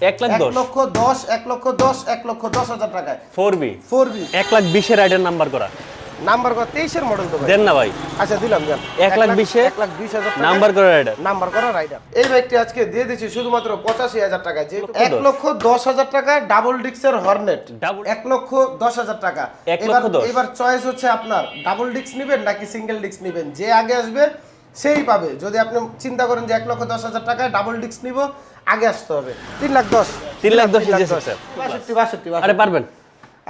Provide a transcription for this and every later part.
এক লাখ লক্ষ দশ এক লক্ষ দশ এক লক্ষ দশ হাজার টাকায়। ফোর বি ফোর বি এক লাখ বিশের রাইডার নাম্বার করা। নাম্বার কত তেইশের মডেল তো দেন না ভাই। আচ্ছা দিলাম যান এক লাখ বিশে এক লাখ বিশ হাজার নাম্বার করা রাইডার নাম্বার করা রাইডার এই বাইকটি আজকে দিয়ে দিচ্ছি শুধুমাত্র পঁচাশি হাজার টাকা লক্ষ এক লক্ষ দশ হাজার টাকা ডাবল ডিক্সের হর্নেট এক লক্ষ দশ হাজার টাকা। এবার এবার চয়েস হচ্ছে আপনার ডাবল ডিক্স নেবেন নাকি সিঙ্গেল ডিক্স নেবেন? যে আগে আসবে সেই পাবে। যদি আপনি চিন্তা করেন যে এক লক্ষ দশ হাজার টাকায় ডাবল ডিস্ক নিব আগে আসতে হবে। তিন লাখ দশ। তিন লাখ দশ। বাষট্টি বাষট্টি আরে পারবেন?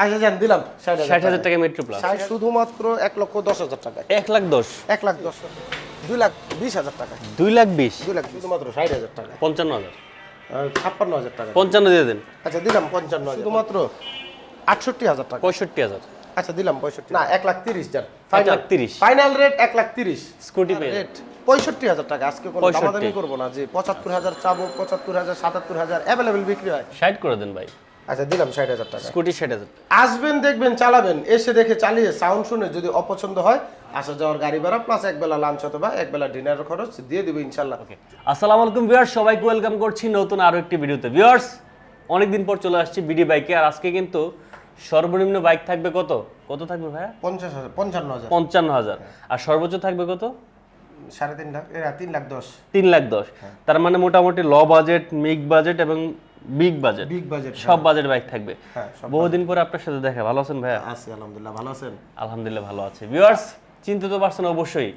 আচ্ছা যান দিলাম। ষাট হাজার টাকা। মেট্রো প্লাস ষাট শুধুমাত্র এক লক্ষ দশ হাজার টাকায়। এক লাখ দশ। এক লাখ দশ। দুই লাখ বিশ হাজার টাকা দুই লাখ বিশ। দুই লাখ শুধুমাত্র ষাট হাজার টাকা। পঞ্চান্ন হাজার। ছাপ্পান্ন হাজার টাকা। পঞ্চান্ন দিয়ে দেন। আচ্ছা দিলাম পঞ্চান্ন শুধুমাত্র আটষট্টি হাজার টাকা। পঁয়ষট্টি হাজার। আচ্ছা দিলাম পঁয়ষট্টি। না এক লাখ তিরিশ যান লাখ তিরিশ। ফাইনাল রেট এক লাখ তিরিশ। স্কুটি রেট পঁয়ষট্টি হাজার টাকা। আজকে কোনো দামাদামি করব না যে পঁচাত্তর হাজার চাবো পঁচাত্তর হাজার সাতাত্তর হাজার অ্যাভেলেবেল বিক্রি হয়। ষাট করে দেন ভাই। আচ্ছা দিলাম ষাট হাজার টাকা। স্কুটি ষাট হাজার। আসবেন দেখবেন চালাবেন। এসে দেখে চালিয়ে সাউন্ড শুনে যদি অপছন্দ হয় আসা যাওয়ার গাড়ি ভাড়া প্লাস একবেলা লাঞ্চ অথবা একবেলা ডিনারের খরচ দিয়ে দিব ইনশাল্লাহ ওকে আসসালামু আলাইকুম ভিউয়ার্স সবাইকে ওয়েলকাম করছি নতুন আরও একটি ভিডিওতে ভিউয়ার্স অনেকদিন পর চলে আসছি বিডি বাইকে আর আজকে কিন্তু সর্বনিম্ন বাইক থাকবে কত? কত থাকবে ভাইয়া? পঞ্চাশ হাজার পঞ্চান্ন হাজার। পঞ্চান্ন হাজার। আর সর্বোচ্চ থাকবে কত? সাড়ে তিন লাখ তিন লাখ দশ। তিন লাখ দশ। তার মানে মোটামুটি ল বাজেট মিগ বাজেট এবং বিগ বাজেট। বিগ বাজেট সব বাজেট বাইক থাকবে। হ্যাঁ বহুদিন পরে আপনার সাথে দেখা। ভালো আছেন ভাইয়া? আছি আলহামদুলিল্লাহ ভালো আছেন? আলহামদুলিল্লাহ ভালো আছে। ভিউয়ার্স চিন্তিত পারছেন অবশ্যই।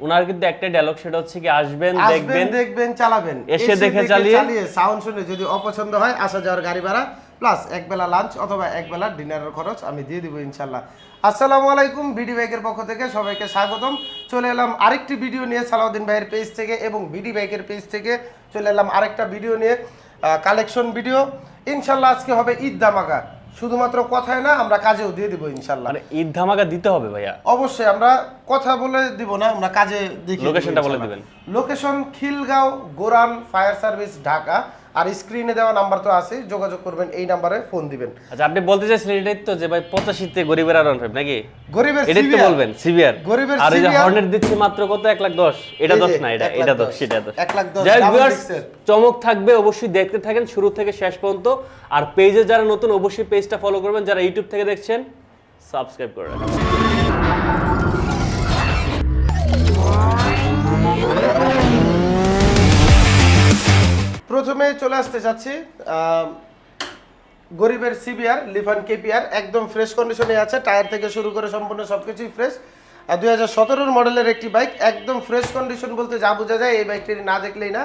ওনার কিন্তু একটা ডায়লগ সেটা হচ্ছে কি আসবেন দেখবেন দেখবেন চালাবেন। এসে দেখে চালিয়ে- চালিয়ে সাউন্ড শুনে যদি অপছন্দ হয় আসা যাওয়ার গাড়ি ভাড়া প্লাস একবেলা লাঞ্চ অথবা একবেলা ডিনারের খরচ আমি দিয়ে দিব ইনশাল্লাহ আসসালামু আলাইকুম বিডি বাইকের পক্ষ থেকে সবাইকে স্বাগতম। চলে এলাম আরেকটি ভিডিও নিয়ে সালাউদ্দিন ভাইয়ের পেজ থেকে এবং বিডি বাইকের পেজ থেকে চলে এলাম আরেকটা ভিডিও নিয়ে কালেকশন ভিডিও ইনশাল্লাহ আজকে হবে ঈদ দামাকা শুধুমাত্র কথায় না আমরা কাজেও দিয়ে দিব ইনশাল্লাহ মানে ঈদ ধামাকা দিতে হবে ভাইয়া? অবশ্যই আমরা কথা বলে দিব না আমরা কাজে দেখি। লোকেশনটা বলে দিবেন। Location Khilgaon Goran fire service Dhaka আর স্ক্রিনে দেওয়া নাম্বার তো আছে যোগাযোগ করবেন এই নাম্বারে ফোন দিবেন। আচ্ছা আপনি বলতে চাইছেন এটাই তো যে ভাই পঁচাশিতে গরিবের আর ফাইভ নাকি? গরিবের এটাই তো বলবেন সিভিয়ার। গরিবের আর এই যে হর্নেট দিচ্ছে মাত্র কত? এক লাখ দশ। এটা এই যে, দশ না এটা এটা দশ দশ। সেটা দশ। এক লাখ দশ, যাই হোক double viewers, disc-এর। চমক থাকবে অবশ্যই দেখতে থাকেন শুরু থেকে শেষ পর্যন্ত। আর পেজে যারা নতুন অবশ্যই পেজটা ফলো করবেন। যারা ইউটিউব থেকে দেখছেন সাবস্ক্রাইব করে রাখবেন। প্রথমে চলে আসতে চাচ্ছি গরিবের সিবিআর লিফান কেপিআর একদম ফ্রেশ কন্ডিশনে আছে, টায়ার থেকে শুরু করে সম্পূর্ণ সব কিছুই ফ্রেশ আর দুই হাজার সতেরোর মডেলের একটি বাইক একদম ফ্রেশ কন্ডিশন বলতে যা বোঝা যায়, এই বাইকটি না দেখলেই না।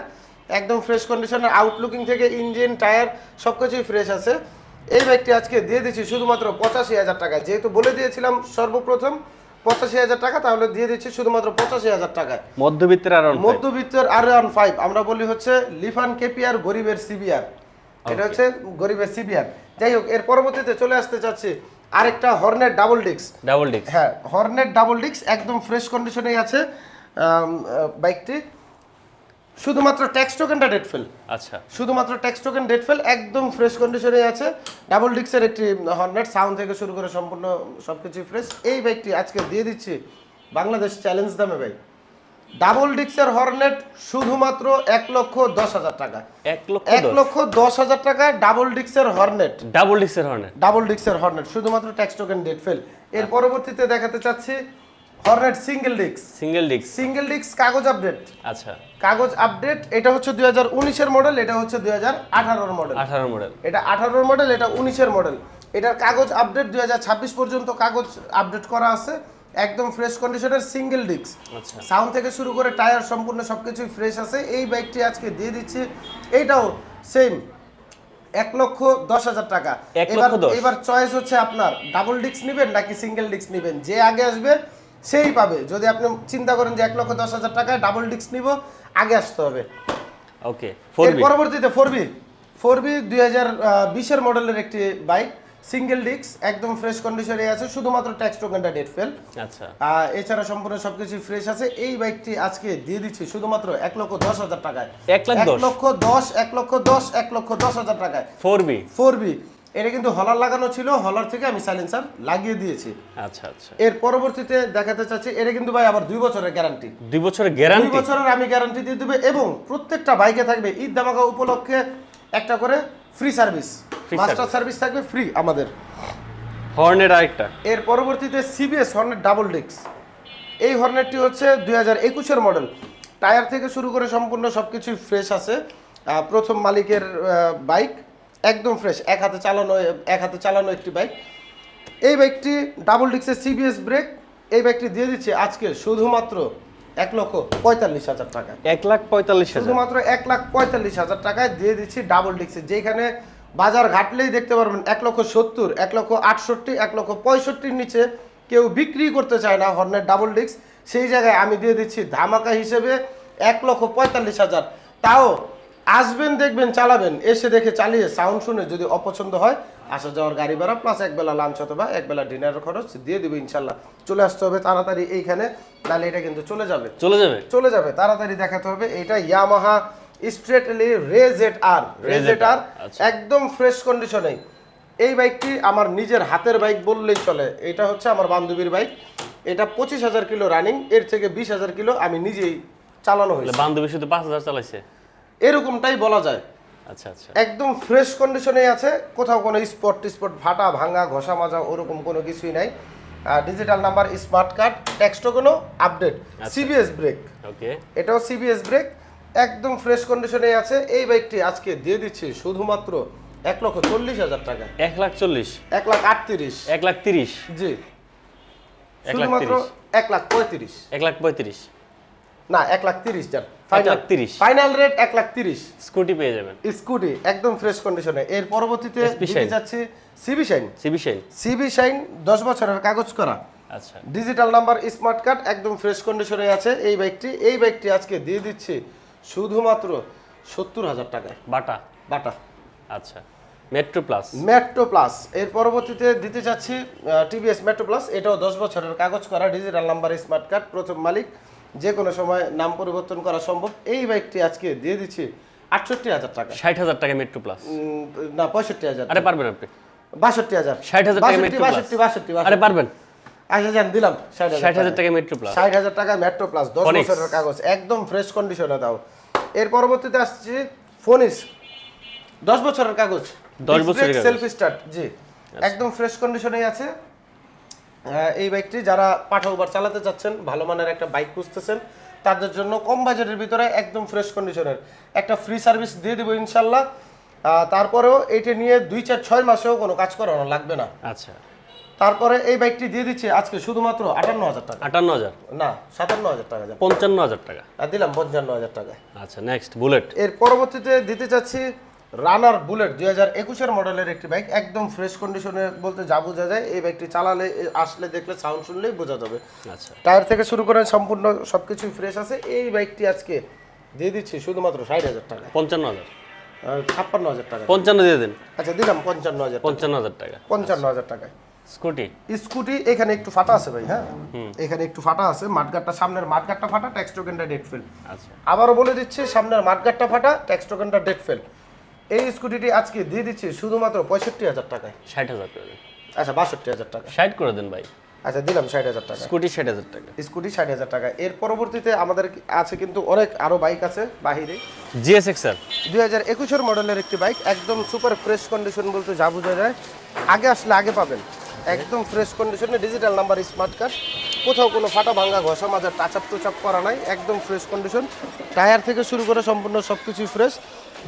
একদম ফ্রেশ কন্ডিশনের আউটলুকিং থেকে ইঞ্জিন টায়ার সব কিছুই ফ্রেশ আছে। এই বাইকটি আজকে দিয়ে দিচ্ছি শুধুমাত্র পঁচাশি হাজার টাকা যেহেতু বলে দিয়েছিলাম সর্বপ্রথম পঁচাশি হাজার টাকা তাহলে দিয়ে দিচ্ছি শুধুমাত্র পঁচাশি হাজার টাকায়। মধ্যবিত্তের আর মধ্যবিত্তের আর ওয়ান ফাইভ আমরা বলি হচ্ছে লিফান কেপিআর গরিবের সিবিআর। এটা হচ্ছে গরিবের সিবিআর। যাই হোক এর পরবর্তীতে চলে আসতে চাচ্ছি আরেকটা হর্নেট ডাবল ডিক্স ডাবল ডিক্স হ্যাঁ হর্নেট ডাবল ডিক্স একদম ফ্রেশ কন্ডিশনেই আছে। বাইকটি শুধুমাত্র ট্যাক্স টোকেনটা ডেট ফেল আচ্ছা। শুধুমাত্র ট্যাক্স টোকেন ডেট ফেল একদম ফ্রেশ কন্ডিশনে আছে। ডাবল ডিক্সের একটি হর্নেট সাউন্ড থেকে শুরু করে সম্পূর্ণ সব কিছুই ফ্রেশ এই বাইকটি আজকে দিয়ে দিচ্ছি বাংলাদেশ চ্যালেঞ্জ দামে ভাই ডাবল ডিক্সের হর্নেট শুধুমাত্র এক লক্ষ দশ হাজার টাকা। এক লক্ষ এক লক্ষ দশ হাজার টাকা ডাবল ডিক্সের হর্নেট ডাবল ডিক্সের হর্নেট ডাবল ডিক্সের হর্নেট শুধুমাত্র ট্যাক্স টোকেন ডেট ফেল এর পরবর্তীতে দেখাতে চাচ্ছি হর্নেট সিঙ্গেল ডিক্স সিঙ্গেল ডিক্স সিঙ্গেল ডিক্স কাগজ আপডেট। আচ্ছা। কাগজ আপডেট এটা হচ্ছে দুই হাজার উনিশের মডেল এটা হচ্ছে দুই হাজার আঠারোর মডেল আঠারো মডেল এটা আঠারোর মডেল এটা উনিশের মডেল এটার কাগজ আপডেট দুই হাজার ছাব্বিশ পর্যন্ত কাগজ আপডেট করা আছে একদম ফ্রেশ কন্ডিশনের সিঙ্গেল ডিস্ক আচ্ছা। সাউন্ড থেকে শুরু করে টায়ার সম্পূর্ণ সবকিছুই ফ্রেশ আছে। এই বাইকটি আজকে দিয়ে দিচ্ছি। এইটাও সেম এক লক্ষ দশ হাজার টাকা। এবার এবার চয়েস হচ্ছে আপনার ডাবল ডিস্ক নেবেন নাকি সিঙ্গেল ডিস্ক নেবেন? যে আগে আসবে সেই পাবে। যদি আপনি চিন্তা করেন যে এক লক্ষ দশ হাজার টাকায় ডাবল ডিস্ক নিব আগে আসতে হবে। ওকে ফোর এর পরবর্তীতে ফোর বি ফোর বি দুই হাজার বিশের মডেলের একটি বাইক সিঙ্গেল ডিস্ক একদম ফ্রেশ কন্ডিশনে আছে শুধুমাত্র ট্যাক্স টোকেনটা ডেট ফেল আচ্ছা। এছাড়া সম্পূর্ণ সবকিছু ফ্রেশ আছে। এই বাইকটি আজকে দিয়ে দিচ্ছি শুধুমাত্র এক লক্ষ দশ হাজার টাকায়। এক? লক্ষ দশ এক লক্ষ দশ এক লক্ষ দশ হাজার টাকায়। ফোর বি ফোর বি এটা কিন্তু হলার লাগানো ছিল হলার থেকে আমি সাইলেন্সার লাগিয়ে দিয়েছি। আচ্ছা আচ্ছা। এর পরবর্তীতে দেখাতে চাচ্ছি এটা কিন্তু ভাই আবার দুই বছরের গ্যারান্টি দুই বছরের দুই গ্যারান্টি বছরের আমি গ্যারান্টি দিয়ে দেবে এবং প্রত্যেকটা বাইকে থাকবে ঈদ দামাকা উপলক্ষে একটা করে ফ্রি সার্ভিস মাস্টার সার্ভিস থাকবে ফ্রি আমাদের। হর্নের আরেকটা। এর পরবর্তীতে সিবিএস হর্নের ডাবল ডিক্স এই হর্নেটটি হচ্ছে দুই হাজার একুশের মডেল টায়ার থেকে শুরু করে সম্পূর্ণ সব কিছুই ফ্রেশ আছে প্রথম মালিকের বাইক একদম ফ্রেশ এক হাতে চালানো এক হাতে চালানো একটি বাইক এই বাইকটি ডাবল ডিক্সের সিবিএস ব্রেক এই বাইকটি দিয়ে দিচ্ছে আজকে শুধুমাত্র এক লক্ষ পঁয়তাল্লিশ হাজার টাকা এক লাখ পঁয়তাল্লিশ শুধুমাত্র এক লাখ পঁয়তাল্লিশ হাজার টাকায় দিয়ে দিচ্ছি ডাবল ডিক্সে যেখানে বাজার ঘাটলেই দেখতে পারবেন এক লক্ষ সত্তর এক লক্ষ আটষট্টি এক লক্ষ পঁয়ষট্টির নিচে কেউ বিক্রি করতে চায় না হর্নের ডাবল ডিক্স সেই জায়গায় আমি দিয়ে দিচ্ছি ধামাকা হিসেবে এক লক্ষ পঁয়তাল্লিশ হাজার। তাও আসবেন দেখবেন চালাবেন। এসে দেখে চালিয়ে সাউন্ড শুনে যদি অপছন্দ হয় আসা যাওয়ার গাড়ি ভাড়া প্লাস একবেলা লাঞ্চ অথবা একবেলা ডিনারের খরচ দিয়ে দেবে ইনশাল্লাহ। চলে আসতে হবে তাড়াতাড়ি এইখানে নাহলে এটা কিন্তু চলে যাবে। চলে যাবে? চলে যাবে তাড়াতাড়ি দেখাতে হবে। এটা ইয়ামাহা স্ট্রেটলি রেজেট আর রেজেট আর। একদম ফ্রেশ কন্ডিশনে এই বাইকটি আমার নিজের হাতের বাইক বললেই চলে। এটা হচ্ছে আমার বান্ধবীর বাইক এটা পঁচিশ হাজার কিলো রানিং এর থেকে বিশ হাজার কিলো আমি নিজেই চালানো তাহলে হয়েছে। বান্ধবী শুধু পাঁচ হাজার চালাইছে? এরকমটাই বলা যায়। আচ্ছা আচ্ছা। একদম ফ্রেশ কন্ডিশনে আছে কোথাও কোনো স্পট টিস্পট ফাটা ভাঙা ঘষা মাজা ওরকম কোনো কিছুই নাই। ডিজিটাল নাম্বার স্মার্ট কার্ড টেক্সটও কোনো আপডেট সিবিএস ব্রেক ওকে এটাও সিবিএস ব্রেক একদম ফ্রেশ কন্ডিশনে আছে। এই বাইকটি আজকে দিয়ে দিচ্ছি শুধুমাত্র এক লক্ষ চল্লিশ হাজার টাকা। এক লাখ চল্লিশ। এক লাখ আটত্রিশ। এক লাখ তিরিশ। জি। শুধুমাত্র এক লাখ পঁয়ত্রিশ। এক লাখ পঁয়ত্রিশ। না এক লাখ তিরিশ যান। তিরিশ। ফাইনাল রেট এক লাখ তিরিশ। স্কুটি পেয়ে যাবেন। স্কুটি একদম ফ্রেশ কন্ডিশনে এর পরবর্তীতে দিতে। যাচ্ছি CB Shine CB Shine CB Shine দশ বছরের কাগজ করা। আচ্ছা। ডিজিটাল নাম্বার স্মার্ট কার্ড একদম ফ্রেশ কন্ডিশনে আছে। এই বাইকটি এই বাইকটি আজকে দিয়ে দিচ্ছি শুধুমাত্র সত্তর হাজার টাকায়। বাটা। বাটা। আচ্ছা। মেট্রো প্লাস মেট্রো প্লাস এর পরবর্তীতে দিতে চাচ্ছি টিভিএস মেট্রো প্লাস এটাও দশ বছরের কাগজ করা ডিজিটাল নাম্বার স্মার্ট কার্ড প্রথম মালিক। যে কোনো সময় নাম পরিবর্তন করা সম্ভব। এই বাইকটি আজকে দিয়ে দিচ্ছি আটষট্টি হাজার টাকা। ষাট হাজার টাকা মেট্রো প্লাস না পঁয়ষট্টি হাজার আরে পারবেন আপনি। বাষট্টি হাজার। 60,000 টাকা বাষট্টি বাষট্টি বাষট্টি। আরে পারবেন। আচ্ছা যান দিলাম। ষাট ষাট হাজার টাকা। মেট্রো প্লাস ষাট হাজার টাকা মেট্রো প্লাস দশ বছরের কাগজ একদম ফ্রেশ কন্ডিশনে দাও। এর পরবর্তীতে আসছে ফোনিস দশ বছরের কাগজ। 10 বছরের। সেলফ স্টার্ট জি। একদম ফ্রেশ কন্ডিশনেই আছে। এই বাইকটি যারা পাঠা উবার চালাতে চাচ্ছেন ভালো মানের একটা বাইক খুঁজতেছেন তাদের জন্য কম বাজেটের ভিতরে একদম ফ্রেশ কন্ডিশনের একটা ফ্রি সার্ভিস দিয়ে দেবো ইনশাল্লাহ। তারপরেও এইটা নিয়ে দুই চার ছয় মাসেও কোনো কাজ করানো লাগবে না। আচ্ছা। তারপরে এই বাইকটি দিয়ে দিচ্ছে আজকে শুধুমাত্র আটান্ন হাজার টাকা। আটান্ন হাজার? না সাতান্ন হাজার টাকা পঞ্চান্ন হাজার টাকা। দিলাম পঞ্চান্ন হাজার টাকায়। আচ্ছা নেক্সট বুলেট এর পরবর্তীতে দিতে চাচ্ছি রানার বুলেট দুই হাজার একুশের মডেলের একটি বাইক একদম ফ্রেশ কন্ডিশনে বলতে যা বোঝা যায় এই বাইকটি চালালে আসলে দেখলে সাউন্ড শুনলেই বোঝা যাবে। আচ্ছা। টায়ার থেকে শুরু করে সম্পূর্ণ সব কিছুই ফ্রেশ আছে। এই বাইকটি আজকে দিয়ে দিচ্ছি শুধুমাত্র ষাট হাজার টাকা পঞ্চান্ন হাজার। ছাপ্পান্ন হাজার টাকা পঞ্চান্ন দিয়ে দিন। আচ্ছা দিলাম পঞ্চান্ন হাজার পঞ্চান্ন হাজার টাকা। পঞ্চান্ন হাজার টাকায়। স্কুটি। স্কুটি এখানে একটু ফাটা আছে ভাই হ্যাঁ? এখানে একটু ফাটা আছে মাঠগাটটা সামনের মাঠগাটটা ফাটা ট্যাক্স টোকেনটা ডেট ফেল। আচ্ছা। আবারও বলে দিচ্ছি সামনের মাঠগাটটা ফাটা ট্যাক্স টোকেনটা ডেট ফেল। এই স্কুটিটি আজকে দিয়ে দিচ্ছি শুধুমাত্র পঁয়ষট্টি হাজার টাকায়। ষাট হাজার করে দেন। আচ্ছা বাষট্টি হাজার টাকা। ষাট করে দেন ভাই। আচ্ছা দিলাম ষাট হাজার টাকা। স্কুটি ষাট হাজার টাকা। স্কুটি ষাট হাজার টাকা। এর পরবর্তীতে আমাদের আছে কিন্তু অনেক আরও বাইক আছে বাহিরে। জিএস এক্সার দুই হাজার একুশের মডেলের একটি বাইক একদম সুপার ফ্রেশ কন্ডিশন বলতে যা বোঝা যায়। আগে আসলে আগে পাবেন। একদম ফ্রেশ কন্ডিশনে ডিজিটাল নাম্বার স্মার্ট কার্ড। কোথাও কোনো ফাটা ভাঙা ঘষা মাজার টাচ আপ টুচ আপ করা নাই। একদম ফ্রেশ কন্ডিশন। টায়ার থেকে শুরু করে সম্পূর্ণ সব কিছুই fresh.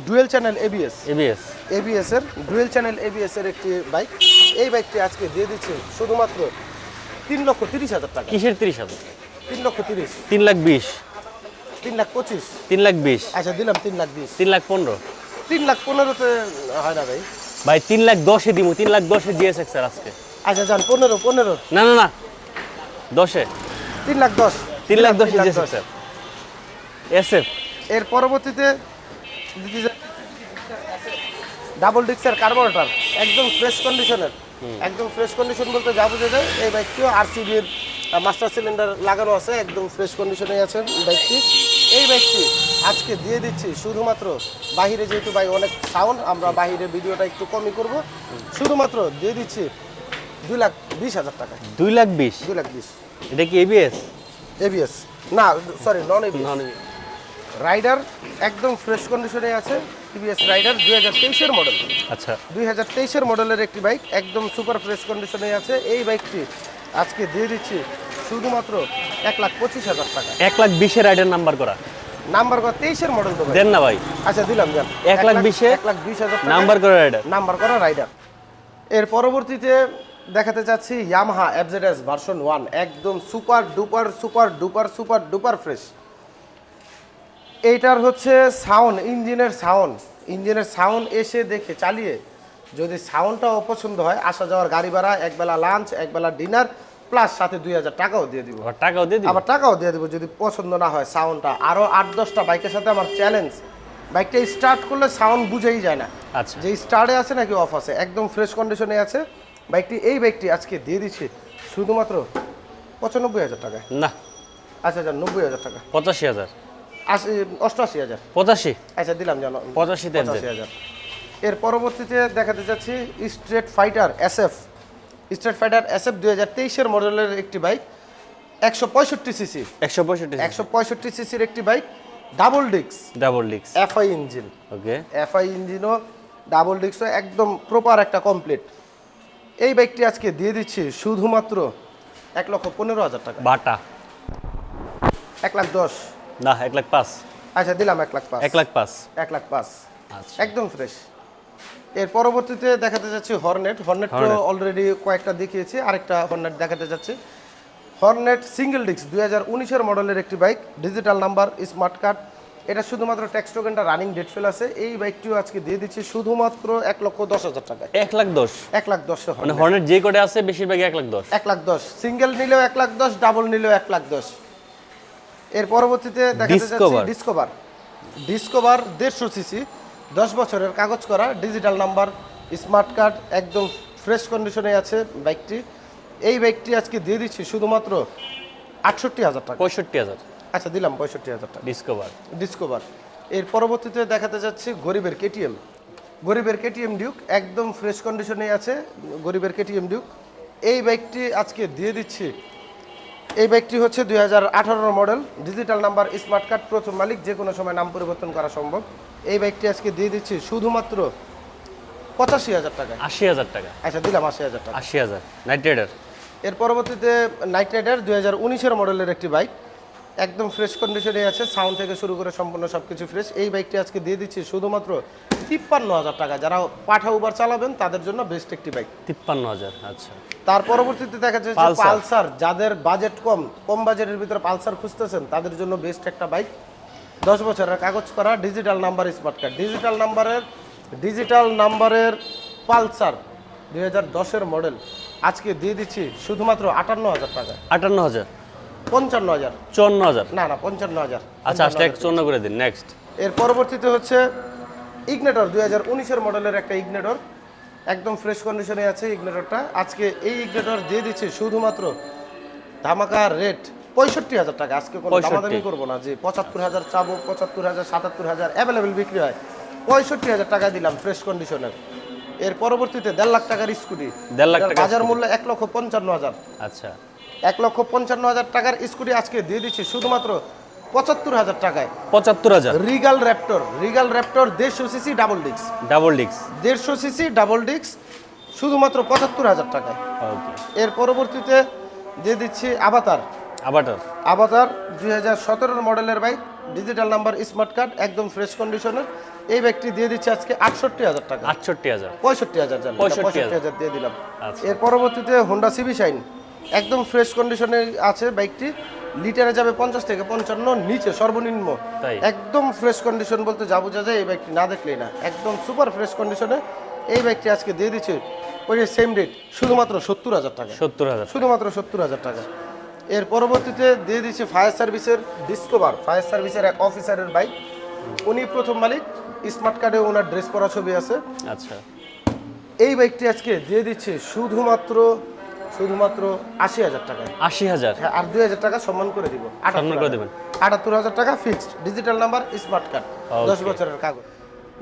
Dual channel ABS ABS ABS এর ডুয়েল চ্যানেল এবিএস এর একটি বাইক এই বাইকটি আজকে দিয়ে দিচ্ছে শুধুমাত্র তিন লক্ষ তিরিশ হাজার টাকা কিসের তিরিশ হাজার তিন লক্ষ তিরিশ তিন লাখ বিশ তিন লাখ পঁচিশ তিন লাখ বিশ আচ্ছা দিলাম তিন লাখ বিশ তিন লাখ পনেরো তিন লাখ পনেরোতে হয় না ভাই ভাই তিন লাখ দশে দিব তিন লাখ দশে জিএস স্যার আজকে আচ্ছা যান পনেরো পনেরো না না না দশে তিন লাখ দশ তিন লাখ দশে তিন লাখ জিএস দশ। এক্সার এস এফ এর পরবর্তীতে ডাবল ডিক্সের কার্বোরেটর একদম ফ্রেশ কন্ডিশনের একদম ফ্রেশ কন্ডিশন বলতে যা বোঝা যায় এই বাইকটিও আরসিবির মাস্টার সিলিন্ডার লাগানো আছে একদম ফ্রেশ কন্ডিশনে আছে বাইকটি এই বাইকটি আজকে দিয়ে দিচ্ছি শুধুমাত্র বাহিরে যেহেতু বাইক অনেক সাউন্ড আমরা বাহিরে ভিডিওটা একটু কমই করব। শুধুমাত্র দিয়ে দিচ্ছি দুই লাখ বিশ হাজার টাকা। দুই লাখ বিশ? দুই লাখ বিশ। এটা কি এবিএস এবিএস না সরি নন এবিএস রাইডার একদম ফ্রেশ কন্ডিশনে আছে টিভিএস রাইডার দুই হাজার তেইশের মডেল। আচ্ছা। দুই হাজার তেইশের মডেলের একটি বাইক একদম সুপার ফ্রেশ কন্ডিশনে আছে। এই বাইকটি আজকে দিয়ে দিচ্ছি শুধুমাত্র এক লাখ পঁচিশ হাজার টাকা। এক লাখ বিশের রাইডার নাম্বার করা। নাম্বার করা তেইশের মডেল তো দেন না ভাই। আচ্ছা দিলাম যান এক লাখ বিশে? এক লাখ বিশ হাজার নাম্বার করা রাইডার। নাম্বার করা রাইডার। এর পরবর্তীতে দেখাতে চাচ্ছি ইয়ামাহা এফজেডএস ভার্সন ওয়ান একদম super duper super duper super duper fresh. এইটার হচ্ছে সাউন্ড ইঞ্জিনের সাউন্ড ইঞ্জিনের সাউন্ড এসে দেখে চালিয়ে যদি সাউন্ডটা অপছন্দ হয় আসা যাওয়ার গাড়ি ভাড়া একবেলা লাঞ্চ একবেলা ডিনার প্লাস সাথে দুই হাজার টাকাও দিয়ে দিব। টাকাও দিয়ে দিবি? আবার টাকাও দিয়ে দিব যদি পছন্দ না হয় সাউন্ডটা আরও আট দশটা বাইকের সাথে আমার চ্যালেঞ্জ বাইকটা স্টার্ট করলে সাউন্ড বুঝেই যায় না। আচ্ছা। যে স্টার্টে আছে নাকি অফ আছে? একদম ফ্রেশ কন্ডিশনে আছে। বাইকটি এই বাইকটি আজকে দিয়ে দিচ্ছি শুধুমাত্র পঁচানব্বই হাজার টাকায়। না। আচ্ছা আচ্ছা নব্বই হাজার টাকা। পঁচাশি হাজার। অষ্টআশি হাজার। পঁচাশি? আচ্ছা দিলাম জানো। পঁচাশিতে পঁচাশি হাজার। এর পরবর্তীতে দেখাতে যাচ্ছি straight fighter SF straight fighter SF দুই হাজার তেইশের মডেলের একটি বাইক একশো পঁয়ষট্টি সিসি। একশো পঁয়ষট্টি একশো পঁয়ষট্টি সিসির একটি বাইক ডাবল ডিক্স ডাবল ডিক্স এফআই ইঞ্জিন ওকে। এফআই ইঞ্জিনও ডাবল ডিস্কও একদম প্রপার একটা কমপ্লিট এই বাইকটি আজকে দিয়ে দিচ্ছি শুধুমাত্র এক লক্ষ পনেরো হাজার টাকা। বাটা। এক লাখ দশ। না এক লাখ পাঁচ আচ্ছা দিলাম এক লাখ পাঁচ এক লাখ পাঁচ এক লাখ পাঁচ আচ্ছা একদম ফ্রেশ এর পরবর্তীতে দেখাতে যাচ্ছি হর্নেট হর্নেট তো অলরেডি কয়েকটা দেখিয়েছি আরেকটা হর্নেট দেখাতে যাচ্ছি হর্নেট সিঙ্গেল ডিস্ক দুই হাজার উনিশের মডেলের একটি bike digital number smart card এটা শুধুমাত্র ট্যাক্স টোকেনটা রানিং ডেট ফেল আছে এই বাইকটিও আজকে দিয়ে দিচ্ছি শুধুমাত্র এক লক্ষ দশ হাজার টাকা এক লাখ দশ এক লাখ দশ মানে হর্নেট যে কোডে আছে বেশিরভাগই এক লাখ দশ এক লাখ দশ সিঙ্গেল নিলেও এক লাখ দশ ডাবল নিলেও এক লাখ দশ এর পরবর্তীতে দেখাতে যাচ্ছি। ডিসকভার ডিসকভার দেড়শো সিসি দশ বছরের কাগজ করা ডিজিটাল নাম্বার স্মার্ট কার্ড একদম ফ্রেশ কন্ডিশনে আছে বাইকটি। এই বাইকটি আজকে দিয়ে দিচ্ছি শুধুমাত্র আটষট্টি হাজার টাকা। পঁয়ষট্টি হাজার। আচ্ছা দিলাম পঁয়ষট্টি হাজার টাকা। ডিসকভার ডিসকভার এর পরবর্তীতে দেখাতে যাচ্ছি গরিবের কেটিএম গরিবের কেটিএম ডিউক একদম ফ্রেশ কন্ডিশনে আছে গরিবের কেটিএম ডিউক এই বাইকটি আজকে দিয়ে দিচ্ছি এই বাইকটি হচ্ছে দুই হাজার model. Digital number smart card প্রথম মালিক যে কোনো সময় নাম পরিবর্তন করা সম্ভব। এই বাইকটি আজকে দিয়ে দিচ্ছি শুধুমাত্র পঁচাশি হাজার টাকা আশি হাজার টাকা। আচ্ছা দিলাম আশি হাজার টাকা। আশি হাজার। নাইট রাইডার এর পরবর্তীতে নাইট রাইডার দুই হাজার উনিশের মডেলের একটি বাইক। একদম ফ্রেশ কন্ডিশনে আছে সাউন্ড থেকে শুরু করে সম্পূর্ণ সব কিছু ফ্রেশ এই বাইকটি আজকে দিয়ে দিচ্ছি শুধুমাত্র তিপ্পান্ন হাজার টাকা। যারা পাঠা উবার চালাবেন তাদের জন্য বেস্ট একটি বাইক তিপ্পান্ন হাজার আচ্ছা। তার পরবর্তীতে দেখা যাচ্ছে পালসার যাদের বাজেট কম কম বাজেটের ভিতরে পালসার খুঁজতেছেন তাদের জন্য বেস্ট একটা বাইক দশ বছরের কাগজ করা digital number smart card digital নাম্বারের ডিজিটাল নাম্বারের পালসার দুই হাজার দশের মডেল আজকে দিয়ে দিচ্ছি শুধুমাত্র আটান্ন হাজার টাকা। আটান্ন হাজার। পঞ্চান্ন হাজার। চুয়ান্ন হাজার? না না পঞ্চান্ন হাজার। আচ্ছা আসলে এক চুয়ান্ন করে দিন নেক্সট এর পরবর্তীতে হচ্ছে ইগনেটর দুই হাজার উনিশের মডেলের একটা ইগনেটর একদম ফ্রেশ কন্ডিশনে আছে ইগনেটরটা আজকে এই ইগনেটর দিয়ে দিচ্ছি শুধুমাত্র ধামাকা রেট পঁয়ষট্টি হাজার টাকা। আজকে কোনো 65 দামাদামি করব না যে পঁচাত্তর হাজার চাবো পঁচাত্তর হাজার সাতাত্তর হাজার অ্যাভেলেবেল বিক্রি হয়। পঁয়ষট্টি হাজার টাকা দিলাম ফ্রেশ কন্ডিশনের এর পরবর্তীতে দেড় লাখ টাকার স্কুটি দেড় লাখ বাজার মূল্য এক লক্ষ পঞ্চান্ন হাজার। আচ্ছা। এক লক্ষ পঞ্চান্ন হাজার টাকার স্কুটি আজকে দিয়ে দিচ্ছি শুধুমাত্র পঁচাত্তর হাজার টাকায়। পঁচাত্তর হাজার। রিগাল র্যাপটর রিগাল র্যাপটর দেড়শো CC double discs double discs দেড়শো সিসি ডাবল ডিক্স শুধুমাত্র পঁচাত্তর হাজার টাকায়। এর পরবর্তীতে দিয়ে দিচ্ছি আবাতার আবাটার আবাতার দুই হাজার সতেরোর মডেলের bike digital number smart card একদম ফ্রেশ কন্ডিশনের এই বাইকটি দিয়ে দিচ্ছি আজকে আটষট্টি হাজার টাকা। আটষট্টি হাজার। পঁয়ষট্টি হাজার জানেন, এটা 65,000 পঁয়ষট্টি হাজার দিয়ে দিলাম। আচ্ছা। এর পরবর্তীতে হোন্ডা সিবি শাইন একদম ফ্রেশ কন্ডিশনে আছে বাইকটি লিটারে যাবে পঞ্চাশ থেকে পঞ্চান্ন নিচে সর্বনিম্ন। একদম ফ্রেশ কন্ডিশন বলতে যা বোঝা যায় এই বাইকটি না দেখলেই না। একদম সুপার ফ্রেশ কন্ডিশনে এই বাইকটি আজকে দিয়ে দিচ্ছে। ওই যে সেম রেট শুধুমাত্র সত্তর হাজার টাকা। সত্তর হাজার শুধুমাত্র সত্তর হাজার টাকা। এর পরবর্তীতে দিয়ে দিচ্ছে ফায়ার সার্ভিসের ডিসকভার ফায়ার সার্ভিসের এক অফিসারের বাইক উনি প্রথম মালিক স্মার্ট কার্ডে ওনার ড্রেস পরা ছবি আছে। আচ্ছা। এই বাইকটি আজকে দিয়ে দিচ্ছে শুধুমাত্র শুধুমাত্র আশি হাজার টাকায় আশি হাজার? হ্যাঁ আর দুই হাজার টাকা সম্মান করে দিব। সম্মান করে দিবেন। আটাত্তর হাজার টাকা fixed digital number smart card দশ বছরের কাগজ।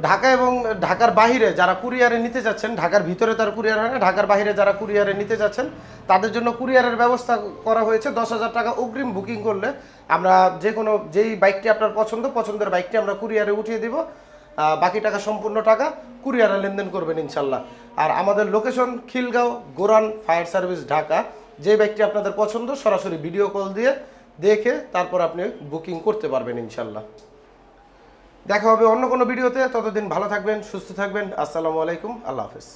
ঢাকা এবং ঢাকার বাইরে যারা কুরিয়ারে নিতে যাচ্ছেন ঢাকার ভিতরে তার কুরিয়ার হয় না ঢাকার বাইরে যারা কুরিয়ারে নিতে যাচ্ছেন তাদের জন্য কুরিয়ারের ব্যবস্থা করা হয়েছে। দশ হাজার টাকা অগ্রিম বুকিং করলে আমরা যে কোনো যেই বাইকটি আপনার পছন্দ পছন্দের বাইকটি আমরা কুরিয়ারে উঠিয়ে দিব। বাকি টাকা সম্পূর্ণ টাকা কুরিয়ারে লেনদেন করবেন ইনশাল্লাহ। আর আমাদের location Khilgaon, Goran fire service, Dhaka. যে ব্যক্তি আপনাদের পছন্দ, সরাসরি ভিডিও কল দিয়ে দেখে তারপর আপনি বুকিং করতে পারবেন ইনশাল্লাহ। দেখা হবে অন্য কোনো ভিডিওতে ততদিন ভালো থাকবেন, সুস্থ থাকবেন। আসসালামু আলাইকুম, আল্লাহ হাফেজ।